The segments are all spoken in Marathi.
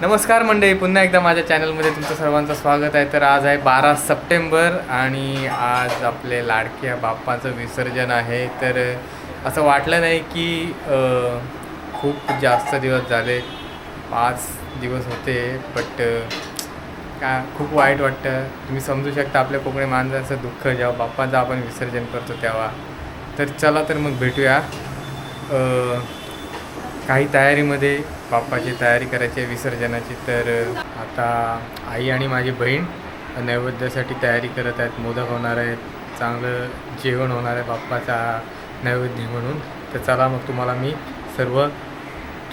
नमस्कार मंडळी पुन्हा एकदा माझ्या चॅनलमध्ये तुमचं सर्वांचं स्वागत आहे. तर आज आहे बारा सप्टेंबर आणि आज आपले लाडक्या बाप्पाचं विसर्जन आहे. तर असं वाटलं नाही की खूप जास्त दिवस झाले पाच दिवस होते बट का खूप वाईट वाटतं. तुम्ही समजू शकता आपल्या कोकणी माणसाचं दुःख जेव्हा बाप्पाचं आपण विसर्जन करतो तेव्हा. तर चला तर मग भेटूया. काही तयारीमध्ये बाप्पाची तयारी करायची आहे विसर्जनाची. तर आता आई आणि माझी बहीण नैवेद्यासाठी तयारी करत आहेत मोदक होणार आहेत चांगलं जेवण होणार आहे बाप्पाचा नैवेद्य म्हणून. तर चला मग तुम्हाला मी सर्व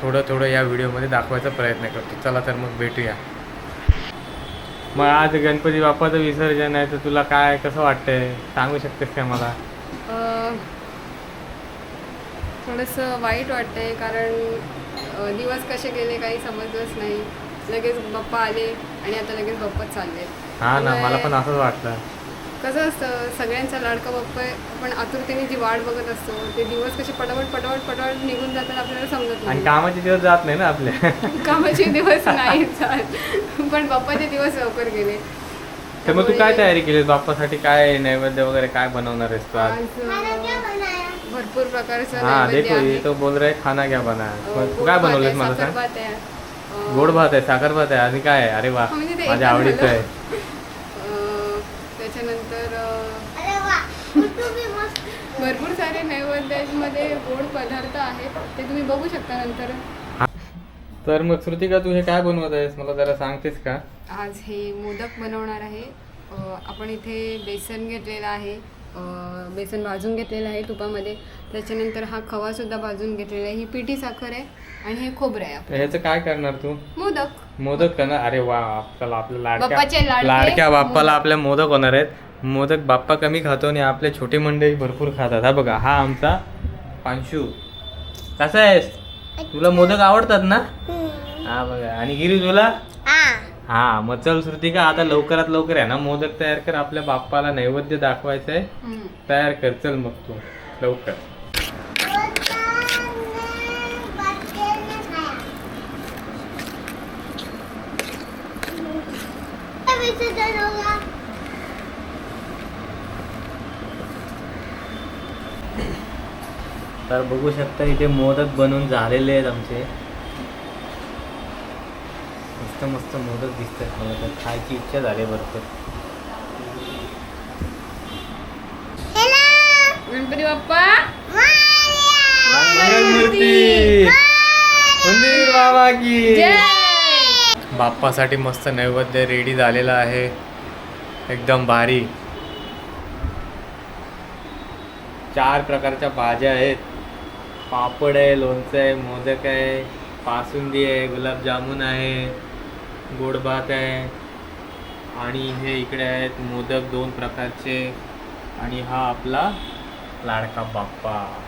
थोडं थोडं या व्हिडिओमध्ये दाखवायचा प्रयत्न करतो. चला तर मग भेटूया. मग आज गणपती बाप्पाचं विसर्जन आहे तर तुला काय कसं वाटतंय? सांगू शकतेस का मला? थोडंसं वाईट वाटतंय कारण दिवस कसे गेले काही समजलंच नाही. लगेच बाप्पा आले आणि आता लगेच बाप्पाच चालले. हां ना मला पण असंच वाटतं कसं असतं सगळ्यांचा लाडका बाप्पा आहे. आपण आतुरतेने जी वाट बघत असतो ते दिवस कसे पटापट पटापट पटापट निघून जातात आपल्याला समजत आणि नाही. कामाचे दिवस जात नाही ना आपले. कामाचे दिवस नाही जात. पण बाप्पाचे दिवस लवकर गेले. तर मग तू काय तयारी केली बाप्पासाठी काय नैवेद्य वगैरे काय बनवणार आहेस तू आज? भरपूर प्रकारचं हा नैवेद्य देखो. ये तो बोल रहे खाना क्या बना है? काय आहे, मला सांग? गोड भात आहे साखर भात आहे आणि काय अरे वा ते माझ्या आवडीचं. आहे. त्याच्यानंतर भरपूर सारे नैवेद्यामध्ये गोड पदार्थ आहेत ते तुम्ही बघू शकता नंतर. तर मग श्रुतिका तू हे काय बनवत आहेस? मला जरा सांगतेस का? आज हे मोदक बनवणार आहे. आपण इथे बेसन घेतलेलं आहे. बेसन भाजून घेतलेलं आहे तुपामध्ये. त्याच्यानंतर हा खवासुद्धा भाजून घेतलेला आहे. ही पिठी साखर आहे आणि हे खोबरं आहे. तर ह्याचं काय करणार तू? मोदक. मोदक करणार? अरे वा आपल्याला आपल्या बाप्पाचे लाडक्या लाडके. लाडक्या बाप्पाला. आपल्या मोदक होणार आहेत. मोदक बाप्पा कमी खातो आणि आपले छोटे मंडळी भरपूर खातात. हा बघा हा आमचा पांशू. कसा आहेस? तुला मोदक आवडतात ना? हा बघा. आणि गिरी तुला? हा मग चल श्रुतिका आता लवकरात लवकर आहे ना मोदक तयार कर आपल्या बाप्पाला नैवेद्य दाखवायचं आहे. तयार कर चल मग तू लवकर. तर बघू शकता इथे मोदक बनवून झालेले आहेत आमचे. मस्त मस्त मोदक दिसतात. मला तर खायची इच्छा झाली भरपूर गणपती बाप्पा. मंगलमूर्ती मंदिर बाबा की. जय. बाप्पासाठी मस्त नैवेद्य रेडी झालेला आहे. एकदम भारी. चार प्रकारच्या भाज्या आहेत. पापड आहे लोणचं आहे मोदक आहे पासुंदी आहे गुलाबजामुन आहे. गोडभात आहे. आणि हे इकडे आहेत मोदक दोन प्रकारचे. आणि हा आपला लाडका बाप्पा.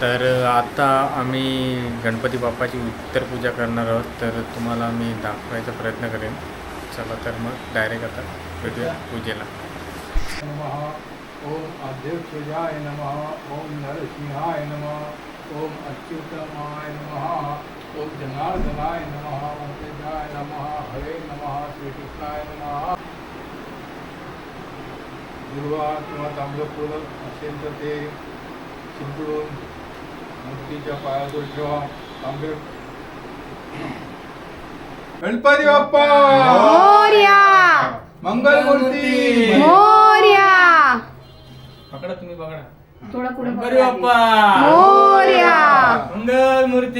तर आता आम्ही गणपती बाप्पाची उत्तर पूजा करणार आहोत. तर तुम्हाला मी दाखवायचा प्रयत्न करेन. चला तर मग डायरेक्ट आता भेटूया पूजेला. नमः. ओम अध्यक्षजाय नमः. ओम नरसिंहाय नमः. ओम अच्युतमाय नमः। ओम जनार्दनाय नमः ओम तेजाय नमः हरे नमः श्रीकृष्णाय नमः। दुर्वा किंवा ताम्रफूल असेल तर ते शिंपडून मूर्तीच्या पायाजवळ ठेवा. तांबे गणपती बाप्पा! मोरया! मंगलमूर्ती मोरया! पकडा तुम्ही पकडा. थोडा पुढे गणपती बाप्पा! मंगल मूर्ती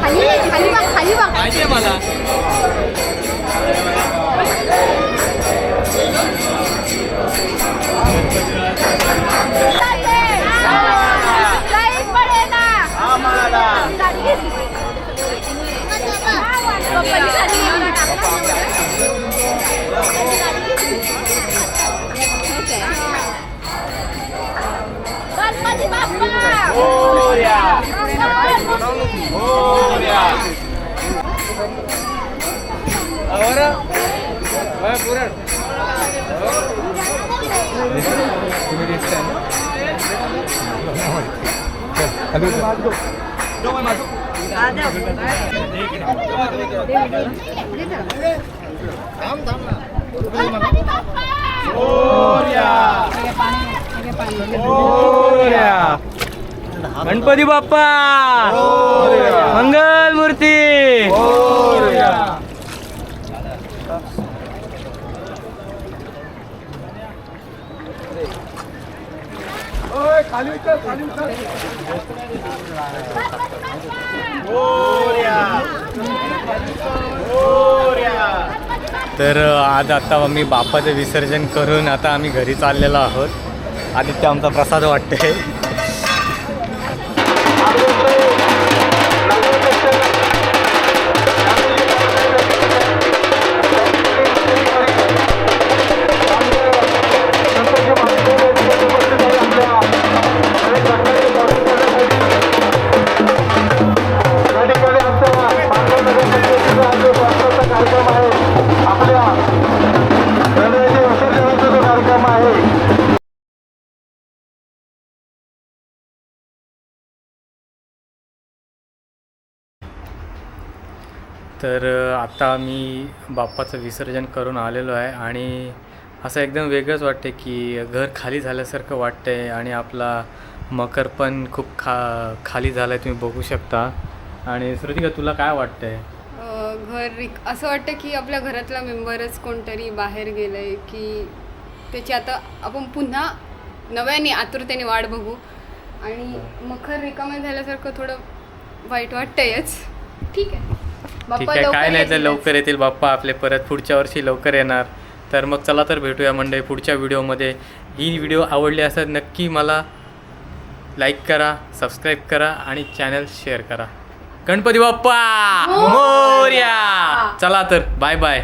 खाली खाली बघ खाली बघ. माहितीये मला. गणपती बाप्पा गणपती बाप्पा गणपती बाप्पा! मंगल मूर्ती! तर आज आता आम्ही बाप्पाचं विसर्जन करून आता आम्ही घरी चाललेलो आहोत. आदित्य आमचा प्रसाद वाटते तर आता मी बाप्पाचं विसर्जन करून आलेलो आहे आणि असं एकदम वेगळंच वाटते की घर खाली झाल्यासारखं वाटते आणि आपला मकर पण खूप खा खाली झाला आहे तुम्ही बघू शकता. आणि श्रुतिका तुला काय वाटतंय? घर रिक असं वाटतं की आपल्या घरातला मेंबरच कोणतरी बाहेर गेलंय की त्याची आता आपण पुन्हा नव्याने आतुरतेने वाट बघू. आणि मखर रिकामे झाल्यासारखं थोडं वाईट वाटतंयच. ठीक आहे. ठीक आहे काय नाही तर. लवकर येतील बाप्पा आपले परत पुढच्या वर्षी लवकर येणार. तर मग चला तर भेटूया मंडळी पुढच्या व्हिडिओमध्ये. ही व्हिडिओ आवडली असेल नक्की मला लाईक करा सबस्क्राईब करा आणि चॅनल शेअर करा. गणपती बाप्पा! मोर्या! चला तर बाय बाय